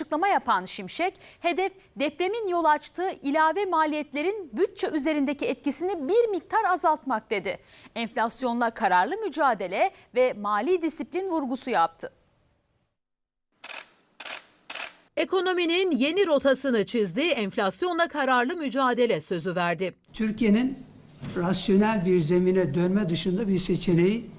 Açıklama yapan Şimşek, hedef depremin yol açtığı ilave maliyetlerin bütçe üzerindeki etkisini bir miktar azaltmak dedi. Enflasyonla kararlı mücadele ve mali disiplin vurgusu yaptı. Ekonominin yeni rotasını çizdi, enflasyonla kararlı mücadele sözü verdi. Türkiye'nin rasyonel bir zemine dönme dışında bir seçeneği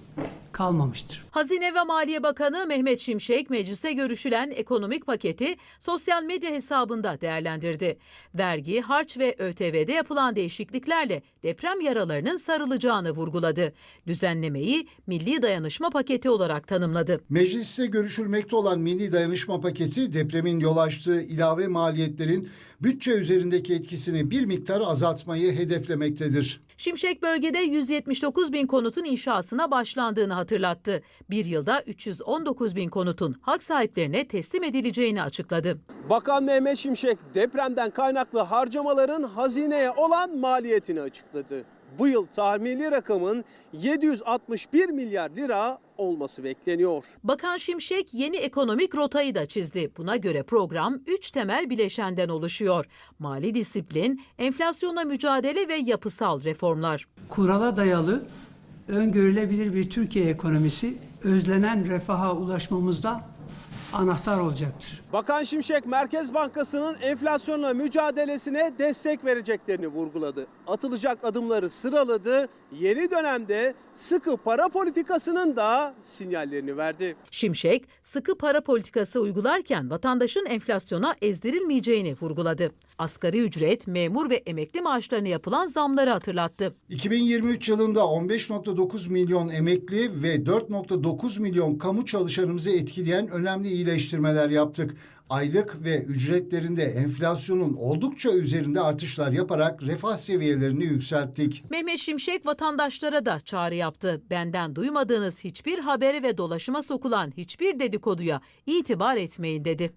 kalmamıştır. Hazine ve Maliye Bakanı Mehmet Şimşek mecliste görüşülen ekonomik paketi sosyal medya hesabında değerlendirdi. Vergi, harç ve ÖTV'de yapılan değişikliklerle deprem yaralarının sarılacağını vurguladı. Düzenlemeyi milli dayanışma paketi olarak tanımladı. Mecliste görüşülmekte olan milli dayanışma paketi depremin yol açtığı ilave maliyetlerin bütçe üzerindeki etkisini bir miktar azaltmayı hedeflemektedir. Şimşek bölgede 179 bin konutun inşasına başlandığını hatırlattı. Bir yılda 319 bin konutun hak sahiplerine teslim edileceğini açıkladı. Bakan Mehmet Şimşek depremden kaynaklı harcamaların hazineye olan maliyetini açıkladı. Bu yıl tahmini rakamın 761 milyar lira olması bekleniyor. Bakan Şimşek yeni ekonomik rotayı da çizdi. Buna göre program 3 temel bileşenden oluşuyor. Mali disiplin, enflasyonla mücadele ve yapısal reformlar. Kurala dayalı, öngörülebilir bir Türkiye ekonomisi özlenen refaha ulaşmamızda anahtar olacaktır. Bakan Şimşek Merkez Bankası'nın enflasyonla mücadelesine destek vereceklerini vurguladı. Atılacak adımları sıraladı. Yeni dönemde sıkı para politikasının da sinyallerini verdi. Şimşek, sıkı para politikası uygularken vatandaşın enflasyona ezdirilmeyeceğini vurguladı. Asgari ücret, memur ve emekli maaşlarına yapılan zamları hatırlattı. 2023 yılında 15.9 milyon emekli ve 4.9 milyon kamu çalışanımızı etkileyen önemli iyileştirmeler yaptık. Aylık ve ücretlerinde enflasyonun oldukça üzerinde artışlar yaparak refah seviyelerini yükselttik. Mehmet Şimşek vatandaşlara da çağrı yaptı. Benden duymadığınız hiçbir habere ve dolaşıma sokulan hiçbir dedikoduya itibar etmeyin dedi.